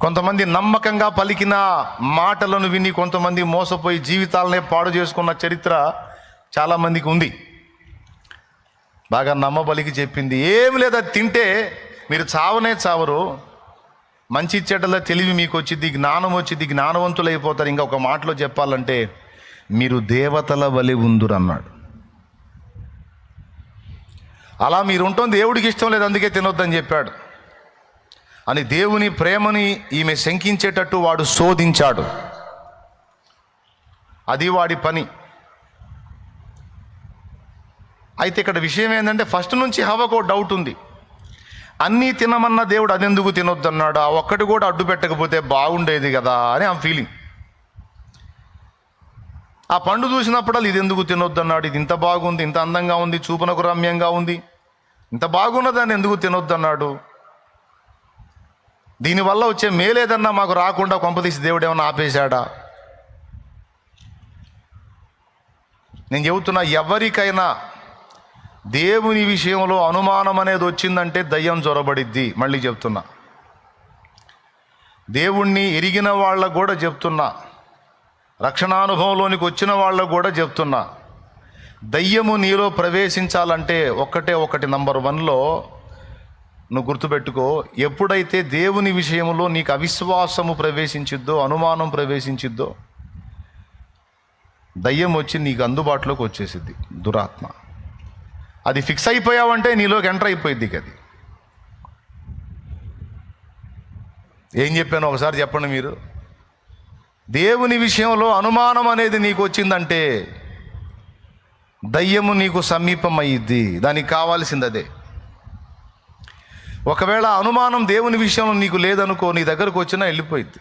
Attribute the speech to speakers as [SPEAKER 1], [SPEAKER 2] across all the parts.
[SPEAKER 1] కొంతమంది నమ్మకంగా పలికిన మాటలను విని కొంతమంది మోసపోయి జీవితాలనే పాడు చేసుకున్న చరిత్ర చాలామందికి ఉంది. బాగా నమ్మబలికి చెప్పింది. ఏం లేదా తింటే మీరు చావనే చావరు. మంచి చెడ్డల తెలివి మీకు వచ్చింది జ్ఞానం వచ్చింది జ్ఞానవంతులు అయిపోతారు ఇంకా ఒక మాటలో చెప్పాలంటే మీరు దేవతల బలి ఉందురు అన్నాడు అలా మీరు ఉంటుంది దేవుడికి ఇష్టం లేదు అందుకే తినొద్దని చెప్పాడు. అని దేవుని ప్రేమని ఈమె శంకించేటట్టు వాడు శోధించాడు. అది వాడి పని. అయితే ఇక్కడ విషయం ఏంటంటే ఫస్ట్ నుంచి హవకో డౌట్ ఉంది. అన్నీ తినమన్న దేవుడు అదెందుకు తినొద్దన్నాడు? ఆ ఒక్కటి కూడా అడ్డు పెట్టకపోతే బాగుండేది కదా అని ఆ ఫీలింగ్ ఆ పండు చూసినప్పుడు ఇది ఎందుకు తినొద్దన్నాడు? ఇది ఇంత బాగుంది ఇంత అందంగా ఉంది చూపనకు రమ్యంగా ఉంది. ఇంత బాగున్నదాన్ని ఎందుకు తినొద్దన్నాడు? దీనివల్ల వచ్చే మేలేదన్నా మాకు రాకుండా కొంపదీసి దేవుడు ఏమన్నా ఆపేశాడా? నేను చెబుతున్నా ఎవరికైనా దేవుని విషయంలో అనుమానం అనేది వచ్చిందంటే దయ్యం జ్వరబడిద్ది మళ్ళీ చెప్తున్నా. దేవుణ్ణి ఎరిగిన వాళ్ళకు కూడా చెప్తున్నా. రక్షణానుభవంలోనికి వచ్చిన వాళ్ళకు కూడా చెప్తున్నా. దయ్యము నీలో ప్రవేశించాలంటే ఒక్కటే ఒకటి నంబర్ వన్లో నువ్వు గుర్తుపెట్టుకో ఎప్పుడైతే దేవుని విషయంలో నీకు అవిశ్వాసము ప్రవేశించిద్దో అనుమానం ప్రవేశించిద్దో దయ్యం వచ్చి నీకు అందుబాటులోకి వచ్చేసిద్ది దురాత్మ. అది ఫిక్స్ అయిపోయావంటే నీలోకి ఎంటర్ అయిపోయింది అది. ఏం చెప్పాను ఒకసారి చెప్పండి మీరు. దేవుని విషయంలో అనుమానం అనేది నీకు వచ్చిందంటే దయ్యము నీకు సమీపం అయ్యిద్ది దానికి కావాల్సింది అదే ఒకవేళ అనుమానం దేవుని విషయంలో నీకు లేదనుకో నీ దగ్గరకు వచ్చినా వెళ్ళిపోయింది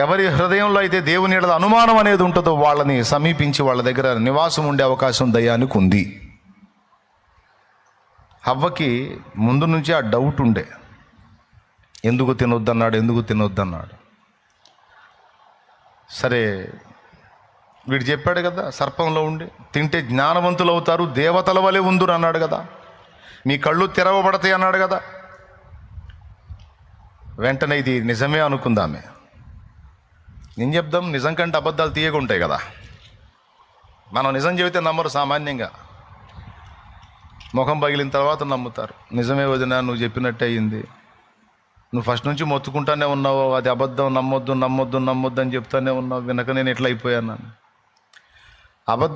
[SPEAKER 1] ఎవరి హృదయంలో అయితే దేవుని ఎడల అనుమానం అనేది ఉంటుందో వాళ్ళని సమీపించి వాళ్ళ దగ్గర నివాసం ఉండే అవకాశం దయ్యానికి ఉంది. హవ్వకి ముందు నుంచి ఆ డౌట్ ఉండే. ఎందుకు తినొద్దన్నాడు ఎందుకు తినొద్దన్నాడు. సరే వీడు చెప్పాడు కదా సర్పంలో ఉండి తింటే జ్ఞానవంతులు అవుతారు దేవతల వలె ఉందురు అన్నాడు కదా. మీ కళ్ళు తెరవబడతాయి అన్నాడు కదా. వెంటనే ఇది నిజమే అనుకుందామే. నేను చెప్దాం నిజం కంటే అబద్ధాలు తీయకుంటాయి కదా. మనం నిజం చెబితే నమ్మరు సామాన్యంగా. ముఖం పగిలిన తర్వాత నమ్ముతారు. నిజమే వదిన నువ్వు చెప్పినట్టే అయింది. నువ్వు ఫస్ట్ నుంచి మొత్తుకుంటానే ఉన్నావు అది అబద్ధం నమ్మొద్దు నమ్మొద్దు నమ్మొద్దు అని చెప్తానే ఉన్నావు వినక నేను ఎట్లా అయిపోయాను అబద్ధం